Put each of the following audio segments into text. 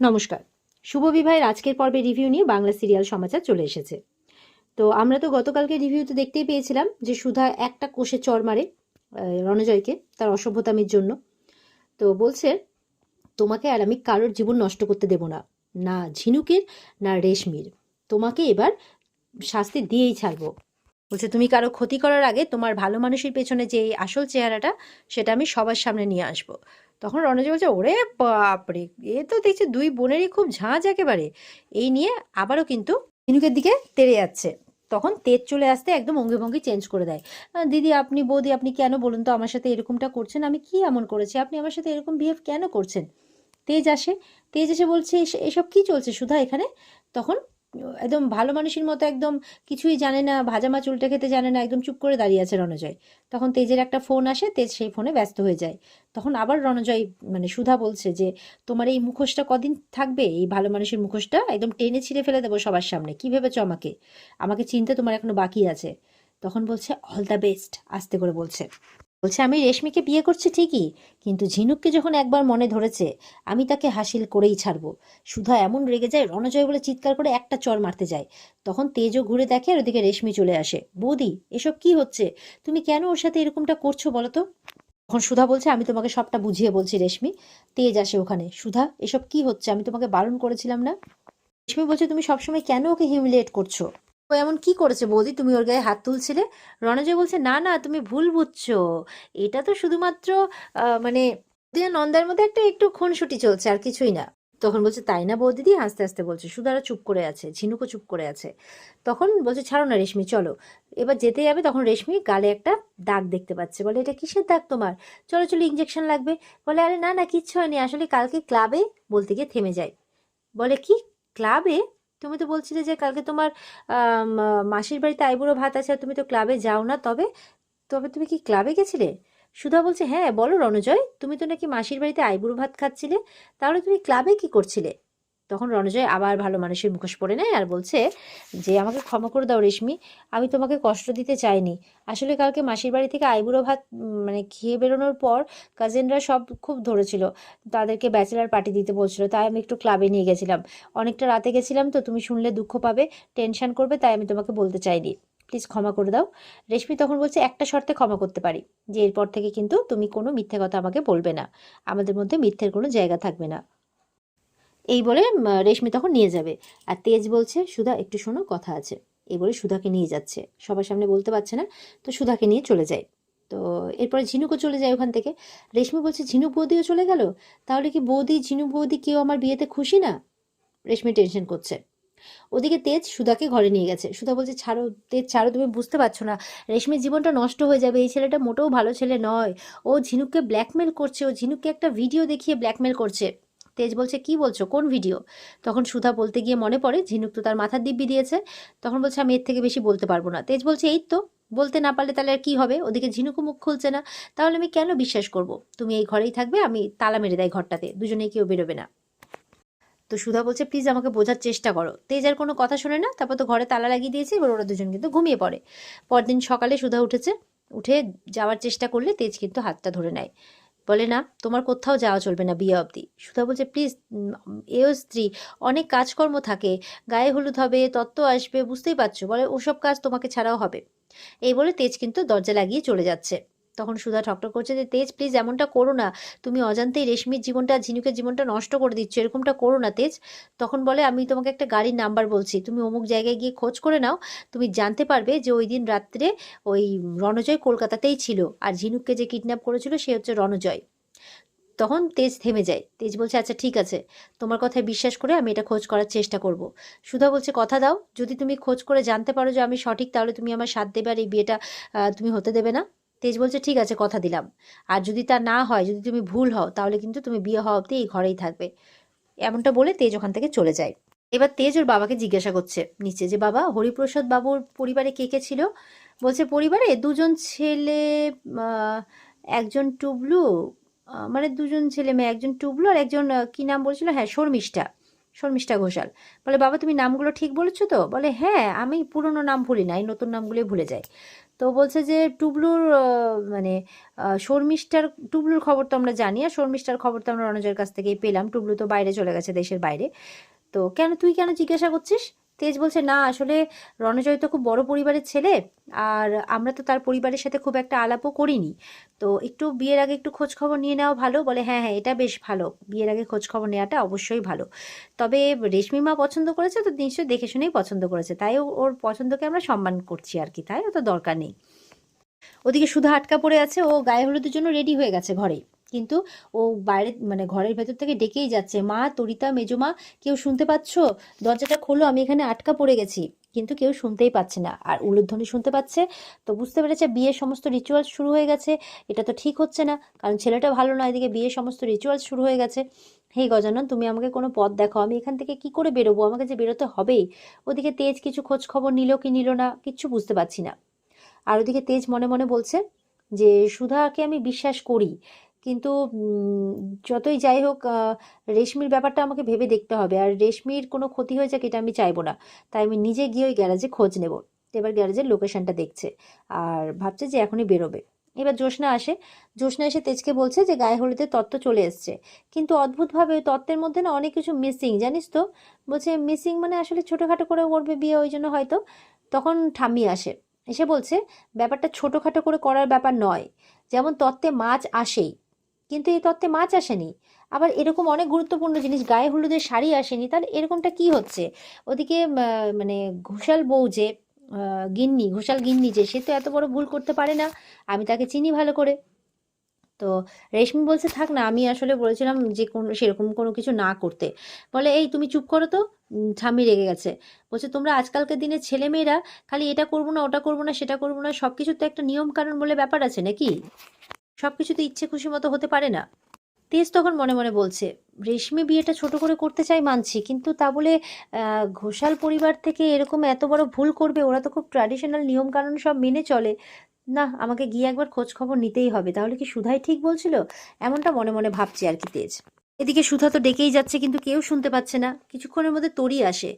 নমস্কার। শুভ বিবাহের আজকের পর্বে রিভিউ নিয়ে বাংলা সিরিয়াল সমাচার চলে এসেছে। তো আমরা তো গতকালকে রিভিউতে দেখতেই পেয়েছিলাম যে সুধা একটা কোষে চর মারে রণজয়কে তার অসভ্যতামির জন্য। তো বলছে, তোমাকে আর আমি কারোর জীবন নষ্ট করতে দেব না। না ঝিনুকের, না রেশমির। তোমাকে এবার শাস্তি দিয়েই ছাড়বো। বলছে, তুমি কারও ক্ষতি করার আগে তোমার ভালো মানুষের পেছনে যে আসল চেহারাটা, সেটা আমি সবার সামনে নিয়ে আসব। তখন রণজি বলছে, ওরে বাপরে, এ তো দেখছি দুই বোনেরই খুব ঝাঁঝ একেবারে। এই নিয়ে আবারও কিন্তু ঝিনুকের দিকে তেড়ে যাচ্ছে। তখন তেজ চলে আসতে একদম অঙ্গি ভঙ্গি চেঞ্জ করে দেয়। দিদি, আপনি বৌদি, আপনি কেন বলুন তো আমার সাথে এরকমটা করছেন? আমি কি এমন করেছি? আপনি আমার সাথে এরকম বিহেভ কেন করছেন? তেজ আসে, তেজ এসে বলছে, "এস- এসব কি চলছে সুধা এখানে? তখন একদম ভালো মানুষের মতো একদম কিছুই জানে না, ভাজা মাছ উল্টে খেতে জানে না, একদম চুপ করে দাঁড়িয়ে আছে রণজয়। তখন তেজের একটা ফোন আসে, তেজ সেই ফোনে ব্যস্ত হয়ে যায়। তখন আবার রণজয় মানে সুধা বলছে যে, তোমার এই মুখোশটা কদিন থাকবে? এই ভালো মানুষের মুখোশটা? একদম টেনে ছিঁড়ে ফেলে দেবো সবার সামনে। কি ভেবেছো আমাকে? আমাকে চিনতে তোমার এখনও বাকি আছে। তখন বলছে অল দ্য বেস্ট আস্তে করে বলছে। বলছে, আমি রেশমিকে বিয়ে করছি ঠিকই, কিন্তু ঝিনুককে যখন একবার মনে ধরেছে, আমি তাকে হাসিল করেই ছাড়বো। সুধা এমন রেগে যায়, রণজয় বলে চিৎকার করে একটা চর মারতে যায়। তখন তেজও ঘুরে দেখে আর ওদিকে রেশমি চলে আসে। বৌদি, এসব কি হচ্ছে? তুমি কেন ওর সাথে এরকমটা করছ বলো তো? তখন সুধা বলছে, আমি তোমাকে সবটা বুঝিয়ে বলছি রেশমি। তেজ আসে ওখানে। সুধা, এসব কি হচ্ছে? আমি তোমাকে বারণ করেছিলাম না? রেশমি বলছে, তুমি সবসময় কেন ওকে হিউমিলিয়েট করছ? ও এমন কি করেছে বৌদি? তুমি ওর গায়ে হাত তুলছিলে? রণজয় বলছে, না না, তুমি ভুল বুঝছ। এটা তো শুধুমাত্র মানে নন্দার মধ্যে একটা একটু খুনসুটি চলছে, আর কিছুই না। তখন বলছে, তাই না বৌদিদি হাসতে হাসতে বলছে সুধারা চুপ করে আছে, ঝিনুকও চুপ করে আছে। তখন বলছে, ছাড়ো না রেশমি, চলো। এবার যেতে যাবে তখন রেশমি গালে একটা দাগ দেখতে পাচ্ছে। বলে, এটা কিসের দাগ তোমার? চলো চলো ইঞ্জেকশন লাগবে। বলে, আরে না না, কিচ্ছু হয়নি, আসলে কালকে ক্লাবে বলতে গিয়ে থেমে যায়। বলে, কি? ক্লাবে তুমি তো বলছিলে যে কালকে তোমার মাসির বাড়িতে আইবুড়ো ভাত আছে আর তুমি তো ক্লাবে যাও না। তবে তবে তুমি কি ক্লাবে গেছিলে? সুধা বলছে হ্যাঁ বলো রণজয়, তুমি তো নাকি মাসির বাড়িতে আইবুড়ো ভাত খাচ্ছিলে, তাহলে তুমি ক্লাবে কি করছিলে? তখন রণজয় আবার ভালো মানুষের মুখোশ পরে নেয় আর বলছে যে, আমাকে ক্ষমা করে দাও রেশমি, আমি তোমাকে কষ্ট দিতে চাইনি। আসলে কালকে মাসির বাড়ি থেকে আইবুড়ো ভাত মানে খেয়ে বেরোনোর পর কাজিনরা সব খুব ধরেছিল। তাদেরকে ব্যাচেলার পার্টি দিতে বলছিল, তাই আমি একটু ক্লাবে নিয়ে গেছিলাম। অনেকটা রাতে গেছিলাম তো, তুমি শুনলে দুঃখ পাবে টেনশন করবে, তাই আমি তোমাকে বলতে চাইনি। প্লিজ ক্ষমা করে দাও। রেশমি তখন বলছে, একটা শর্তে ক্ষমা করতে পারি, যে এরপর থেকে কিন্তু তুমি কোনো মিথ্যে কথা আমাকে বলবে না। আমাদের মধ্যে মিথ্যের কোনো জায়গা থাকবে না। এই বলে রেশমি তখন নিয়ে যাবে। আর তেজ বলছে, সুধা, একটু শোনো, কথা আছে। এই বলে সুধাকে নিয়ে যাচ্ছে। সবার সামনে বলতে পারছে না, তো সুধাকে নিয়ে চলে যায়। তো এরপরে ঝিনুকও চলে যায় ওখান থেকে। রেশমি বলছে ঝিনুক বৌদিও চলে গেল? তাহলে কি বৌদি ঝিনুক বৌদি কেউ আমার বিয়েতে খুশি না? রেশমি টেনশন করছে। ওদিকে তেজ সুধাকে ঘরে নিয়ে গেছে। সুধা বলছে, ছাড়ো, তেজ, ছাড়ো, তুমি বুঝতে পারছ না। রেশমির জীবনটা নষ্ট হয়ে যাবে। এই ছেলেটা মোটেও ভালো ছেলে নয়। ও ঝিনুককে ব্ল্যাকমেল করছে। ও ঝিনুককে একটা ভিডিও দেখিয়ে ব্ল্যাকমেল করছে। তেজ বলছে, কি বলছো? কোন ভিডিও? তখন সুধা বলতে গিয়ে মনে পড়ে, ঝিনুক তো তার মাথার দিব্যি দিয়েছে। তখন বলছে, আমি এর থেকে বেশি বলতে পারব না। তেজ বলছে, এই তো, বলতে না পারলে তাহলে আর কী হবে? ওদিকে ঝিনুকও মুখ খুলছে না। তাহলে আমি কেন বিশ্বাস করব? তুমি এই ঘরেই থাকবে, আমি তালা মেরে দেয় ঘরটাতে। দুজনেই কেউ বেরোবে না। তো সুধা বলছে, প্লিজ আমাকে বোঝার চেষ্টা করো। তেজ আর কোনো কথা শোনে না, তারপর তো ঘরে তালা লাগিয়ে দিয়েছে, এবার ওরা দুজন কিন্তু ঘুমিয়ে পড়ে। পরদিন সকালে সুধা উঠেছে, উঠে যাওয়ার চেষ্টা করলে তেজ কিন্তু হাতটা ধরে নেয়। বলে, না, তোমার কোথাও যাওয়া চলবে না বিয়ে অবধি। সুধা বলছে, প্লিজ এও স্ত্রী, অনেক কাজকর্ম থাকে, গায়ে হলুদ হবে, তত্ত্ব আসবে, বুঝতেই পারছ? বলে, ওসব কাজ তোমাকে ছাড়াও হবে। এই বলে তেজ কিন্তু দরজা লাগিয়ে চলে যাচ্ছে। তখন সুধা ঠকঠক করছে যে, তেজ প্লিজ এমনটা করো না। তুমি অজান্তেই রেশমির জীবনটা, ঝিনুকের জীবনটা নষ্ট করে দিচ্ছ। এরকমটা করো না, তেজ। তখন বলে, আমি তোমাকে একটা গাড়ির নাম্বার বলছি। তুমি অমুক জায়গায় গিয়ে খোঁজ করে নাও। তুমি জানতে পারবে যে, ওই দিন রাত্রে ওই রণজয় কলকাতাতেই ছিল। আর ঝিনুককে যে কিডন্যাপ করেছিল, সে হচ্ছে রণজয়। তখন তেজ থেমে যায়। তেজ বলছে আচ্ছা ঠিক আছে। তোমার কথায় বিশ্বাস করে আমি এটা খোঁজ করার চেষ্টা করব। সুধা বলছে, কথা দাও। যদি তুমি খোঁজ করে জানতে পারো যে, আমি সঠিক, তাহলে তুমি আমার সাথ দেবে আর এই বিয়েটা তুমি হতে দেবে না। তেজ বলছে, ঠিক আছে, কথা দিলাম। আর যদি তা না হয়, যদি তুমি ভুল হও, তাহলে কিন্তু তুমি বিয়ে হওয়া অবধি এই ঘরেই থাকবে। এমনটা বলে তেজ ওখান থেকে চলে যায়। এবার তেজ ওর বাবাকে জিজ্ঞাসা করছে নিচে যে, বাবা, হরিপ্রসাদ বাবুর পরিবারে কে কে ছিল? বলছে, পরিবারে দুজন ছেলে একজন টুবলু মানে দুজন ছেলে মেয়ে, একজন টুবলু আর একজন কি নাম বলছিল? হ্যাঁ শর্মিষ্ঠা। শর্মিষ্ঠা ঘোষাল। বলে, বাবা, তুমি নামগুলো ঠিক বলেছ তো? বলে হ্যাঁ আমি পুরনো নাম ভুলি না, এই নতুন নামগুলোই ভুলে যাই। তো বলছে যে, টুবলুর মানে শর্মিষ্ঠার, টুবলুর খবর তো আমরা জানি, আর শর্মিষ্ঠার খবর তো আমরা রণজয়ের কাছ থেকেই পেলাম। টুবলু তো বাইরে চলে গেছে দেশের বাইরে। তো কেন, তুই কেন জিজ্ঞাসা করছিস? তেজ বলছে, না, আসলে রণজয় তো খুব বড় পরিবারের ছেলে আর আমরা তো তার পরিবারের সাথে খুব একটা আলাপও করিনি। তো একটু বিয়ের আগে একটু খোঁজ খবর নিয়ে নেওয়া ভালো। বলে হ্যাঁ হ্যাঁ এটা বেশ ভালো। বিয়ের আগে খোঁজ খবর নেওয়াটা অবশ্যই ভালো। তবে রেশমি মা পছন্দ করেছে তো নিশ্চয়ই দেখে শুনেই পছন্দ করেছে। তাই ওর পছন্দকে আমরা সম্মান করছি আর কি, তাই? অত দরকার নেই। ওদিকে সুধা আটকা পড়ে আছে, ও গায়ে হলুদের জন্য রেডি হয়ে গেছে ঘরে। কিন্তু ও বাইরে মানে ঘরের ভেতর থেকে ডেকেই যাচ্ছে। মা, তরিতা, মেজমা, কেউ শুনতে পাচ্ছ? দরজাটা খোলো, আমি এখানে আটকা পড়ে গেছি। কিন্তু কেউ শুনতেই পাচ্ছে না। আর উলুধ্বনি শুনতে পাচ্ছে? তো বুঝতে পেরেছে, বিয়ের সমস্ত রিচুয়াল শুরু হয়ে গেছে। এটা তো ঠিক হচ্ছে না, কারণ ছেলেটা ভালো না, এদিকে বিয়ের সমস্ত রিচুয়াল শুরু হয়ে গেছে। হে গজানন, তুমি আমাকে কোনো পথ দেখো আমি এখান থেকে কি করে বেরোবো? আমাকে যে বেরোতে হবেই। ওদিকে তেজ কিছু খোঁজ খবর নিল কি নিল না, কিচ্ছু বুঝতে পারছি না। আর ওদিকে তেজ মনে মনে বলছে যে, সুধাকে আমি বিশ্বাস করি। কিন্তু যতই যাই হোক রেশমির ব্যাপারটা আমাকে ভেবে দেখতে হবে। আর রেশমির কোনো ক্ষতি হয়ে যাক এটা আমি চাইব না। তাই আমি নিজে গিয়ে ওই গ্যারাজে খোঁজ নেব। এবার গ্যারাজের লোকেশনটা দেখছে আর ভাবছে যে এখনই বেরোবে। এবার জ্যোৎস্না আসে। জ্যোৎস্না এসে তেজকে বলছে যে গায়ে হলুদের তত্ত্ব চলে এসছে। কিন্তু অদ্ভুতভাবে ওই তত্ত্বের মধ্যে না অনেক কিছু মিসিং জানিস তো? বলছে মিসিং মানে আসলে ছোটোখাটো করে করবে বিয়ে ওই জন্য হয়তো। তখন ঠাম্মি আসে। এসে বলছে, ব্যাপারটা ছোটোখাটো করে করার ব্যাপার নয়। যেমন তত্ত্বে মাছ আসেই। কিন্তু এই তত্ত্বে মাছ আসেনি। আবার এরকম অনেক গুরুত্বপূর্ণ জিনিস, গায়ে হলুদের শাড়ি আসেনি, তাহলে এরকমটা কি হচ্ছে? ওদিকে মানে ঘোষাল বউ যে গিন্নি, ঘোষাল গিন্নি যে, সে তো এত বড় ভুল করতে পারে না, আমি তাকে চিনি ভালো করে। তো রেশমি বলছে, থাক না, আমি আসলে বলেছিলাম যে কোনো, সেরকম কোনো কিছু না করতে। বলে, এই তুমি চুপ করো তো ঠাম্মি রেগে গেছে। বলছে, তোমরা আজকালকার দিনে ছেলেমেয়েরা খালি এটা করব না, ওটা করব না, সেটা করব না সব কিছুর তো একটা নিয়ম কানুন বলে ব্যাপার আছে নাকি? সব কিছু তো ইচ্ছে খুশি মতো হতে পারে না। তেজ তখন মনে মনে বলছে, রেশমি বিয়েটা ছোট করে করতে চাই মানছি, কিন্তু তা বলে ঘোষাল পরিবার থেকে এরকম এত বড় ভুল করবে, ওরা তো খুব ট্র্যাডিশনাল নিয়ম কারণ সব মেনে চলে। না, আমাকে গিয়ে একবার খোঁজ খবর নিতেই হবে, তাহলে কি সুধাই ঠিক বলছিল? এমনটা মনে মনে ভাবছি আর কি তেজ। এদিকে সুধা তো ডেকেই যাচ্ছে, কিন্তু কেউ শুনতে পাচ্ছে না। কিছুক্ষণের মধ্যে তরি আসে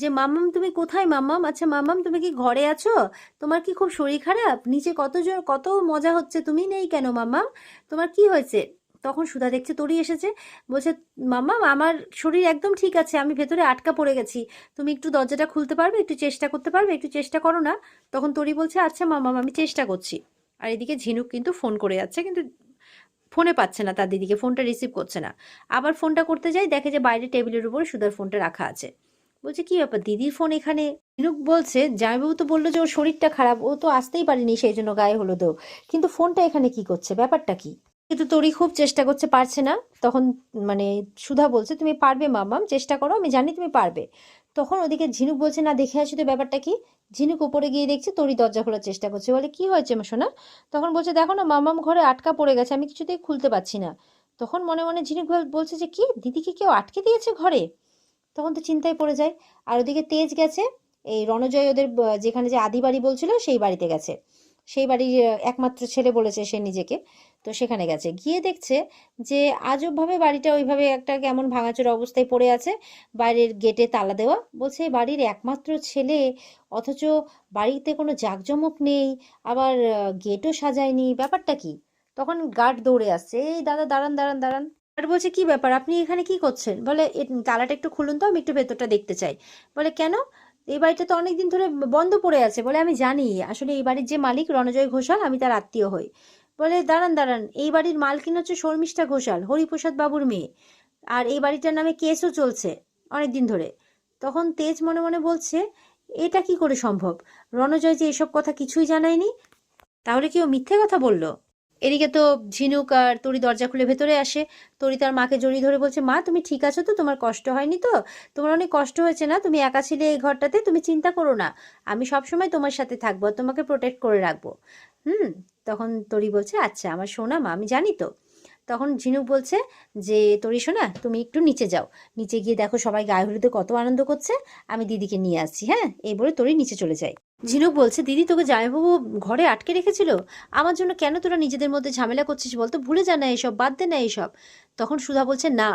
যে, মাম্মাম, তুমি কোথায় মাম্মাম? আচ্ছা মাম্মাম, তুমি কি ঘরে আছো? তোমার কি খুব শরীর খারাপ? নিচে কত কত মজা হচ্ছে? তুমি নেই কেন মাম্মাম? তোমার কি হয়েছে? তখন সুধা দেখছে, তরি এসেছে, বলছে, মাম্মাম, আমার শরীর একদম ঠিক আছে, আমি ভেতরে আটকা পড়ে গেছি। তুমি একটু দরজাটা খুলতে পারবে? একটু চেষ্টা করতে পারবে? একটু চেষ্টা করো না? তখন তরি বলছে আচ্ছা মাম্মাম, আমি চেষ্টা করছি। আর এদিকে ঝিনুক কিন্তু ফোন করে যাচ্ছে, কিন্তু ফোনে পাচ্ছে না, তার দিদিকে ফোনটা রিসিভ করছে না। আবার ফোনটা করতে যাই, দেখে যে বাইরে টেবিলের উপর সুধার ফোনটা রাখা আছে। বলছে, কি ব্যাপার, দিদির ফোন এখানে? ঝিনুক বলছে, জামাইবাবু তো বলল যে ওর শরীরটা খারাপ, ও তো আসতেই পারেনি সেই জন্য গায়ে হলো তো কিন্তু ফোনটা এখানে কি করছে, ব্যাপারটা কি? কিন্তু তরি খুব চেষ্টা করছে, পারছে না। তখন মানে সুধা বলছে, তুমি পারবে, মামাম, চেষ্টা করো, আমি জানি তুমি পারবে। তখন ওদিকে ঝিনুক বলছে, না, দেখে আসি তো ব্যাপারটা কি? ঝিনুক উপরে গিয়ে দেখছে তোরই দরজা খোলার চেষ্টা করছে। বলে, কি হয়েছে সোনা? তখন বলছে, দেখো না, মামাম ঘরে আটকা পড়ে গেছে, আমি কিছুতেই খুলতে পারছি না। তখন মনে মনে ঝিনুক বলছে যে, কি? দিদিকে কেউ আটকে দিয়েছে ঘরে? তখন তো চিন্তায় পড়ে যায়। আর ওদিকে তেজ গেছে, এই রণজয় ওদের যেখানে যে আদি বাড়ি বলছিল, সেই বাড়িতে গেছে। সেই বাড়ির একমাত্র ছেলে বলেছে সে নিজেকে। তো সেখানে গেছে। গিয়ে দেখছে যে আজবভাবে বাড়িটা ওইভাবে একটা কেমন ভাঙাচোরা অবস্থায় পড়ে আছে। বাইরের গেটে তালা দেওয়া। বলছে বাড়ির একমাত্র ছেলে অথচ বাড়িতে কোনো জাঁকজমক নেই। আবার গেটও সাজায়নি। ব্যাপারটা কি? তখন গার্ড দৌড়ে আসছে এই দাদা দাঁড়ান দাঁড়ান দাঁড়ান। গার্ড বলছে কি ব্যাপার? আপনি এখানে কি করছেন? বলে "এ, তালাটা একটু খুলুন তো আমি একটু ভেতরটা দেখতে চাই। বলে কেন? এই বাড়িটা তো অনেকদিন ধরে বন্ধ পড়ে আছে বলে আমি জানি। আসলে এই বাড়ির যে মালিক রণজয় ঘোষাল, আমি তার আত্মীয় হই। বলে, দাঁড়ান দাঁড়ান, এই বাড়ির মালকিন হচ্ছে শর্মিষ্ঠা ঘোষাল, হরিপ্রসাদ বাবুর মেয়ে। আর এই বাড়িটার নামে কেসও চলছে অনেক দিন ধরে। তখন তেজ মনে মনে বলছে, এটা কি করে সম্ভব? রণজয় যে এসব কথা কিছুই জানায়নি, তাহলে কি ও মিথ্যে কথা বলল? এদিকে তো ঝিনুক আর তরি দরজা খুলে ভেতরে আসে। তরি তার মাকে জড়িয়ে ধরে বলছে, মা, তুমি ঠিক আছো তো? তোমার কষ্ট হয়নি তো? তোমার অনেক কষ্ট হয়েছে না? তুমি একা ছিলে এই ঘরটাতে? তুমি চিন্তা করো না। আমি সবসময় তোমার সাথে থাকব আর তোমাকে প্রোটেক্ট করে রাখব। হুম? তখন তরি বলছে আচ্ছা আমার সোনা মা, আমি জানি তো? তখন ঝিনুক বলছে যে, তরি সোনা, তুমি একটু নিচে যাও। নিচে গিয়ে দেখো সবাই গায়ে হলুদে কত আনন্দ করছে। আমি দিদিকে নিয়ে আসছি হ্যাঁ? এই বলে তরি নিচে চলে যায়। ঝিনুক বলছে, দিদি, তোকে জামাইবাবু ঘরে আটকে রেখেছিল? আমার জন্য কেন তোরা নিজেদের মধ্যে ঝামেলা করছিস বলতো? ভুলে যা না এসব, বাদ দে না এসব। তখন সুধা বলছে, না,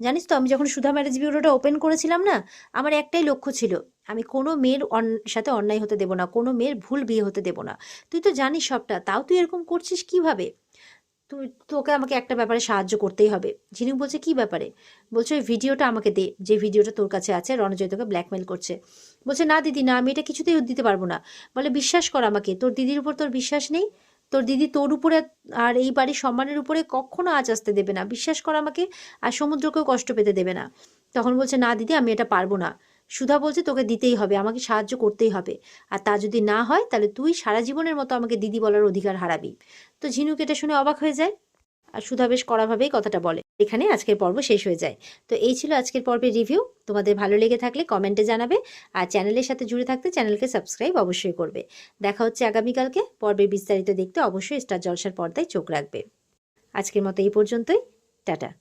জানিস তো, আমি যখন সুধা ম্যারেজ বিউরোটা ওপেন করেছিলাম না, আমার একটাই লক্ষ্য ছিল, আমি কোনো মেয়ের সাথে অন্যায় হতে দেবো না, কোনো মেয়ের ভুল বিয়ে হতে দেবো না। তুই তো জানিস সবটা, তাও তুই এরকম করছিস কীভাবে? তুই, তোকে আমাকে একটা ব্যাপারে সাহায্য করতেই হবে। ঝিনুক বলছে, কি ব্যাপারে? বলছে, ওই ভিডিওটা আমাকে দে, যে ভিডিওটা তোর কাছে আছে, রণজয় তোকে ব্ল্যাকমেল করছে। বলছে, না দিদি, না, আমি এটা কিছুতেই দিতে পারব না। বলে, বিশ্বাস কর আমাকে, তোর দিদির উপর তোর বিশ্বাস নেই। তোর দিদি তোর উপরে আর এই বাড়ির সম্মানের উপরে কখনো আজ আসতে দেবে না। বিশ্বাস কর আমাকে, আর সমুদ্রকেও কষ্ট পেতে দেবে না। তখন বলছে, না দিদি, আমি এটা পারব না। সুধা বলছে, তোকে দিতেই হবে, আমাকে সাহায্য করতেই হবে। আর তা যদি না হয়, তাহলে তুই সারা জীবনের মতো আমাকে দিদি বলার অধিকার হারাবি। তো ঝিনুক এটা শুনে অবাক হয়ে যায়। সুধা বেশ করাভাবেই কথাটা বলে। এখানে আজকের পর্ব শেষ হয়ে যায়। তো এই ছিল আজকের পর্বের রিভিউ তোমাদের ভালো লেগে থাকলে কমেন্টে জানাবে। আর চ্যানেলের সাথে জুড়ে থাকতে চ্যানেলকে সাবস্ক্রাইব অবশ্যই করবে। দেখা হচ্ছে আগামীকালকে। পর্বের বিস্তারিত দেখতে অবশ্যই স্টার জলসার পর্দায় চোখ রাখবে। আজকের মতো এই পর্যন্তই। টাটা।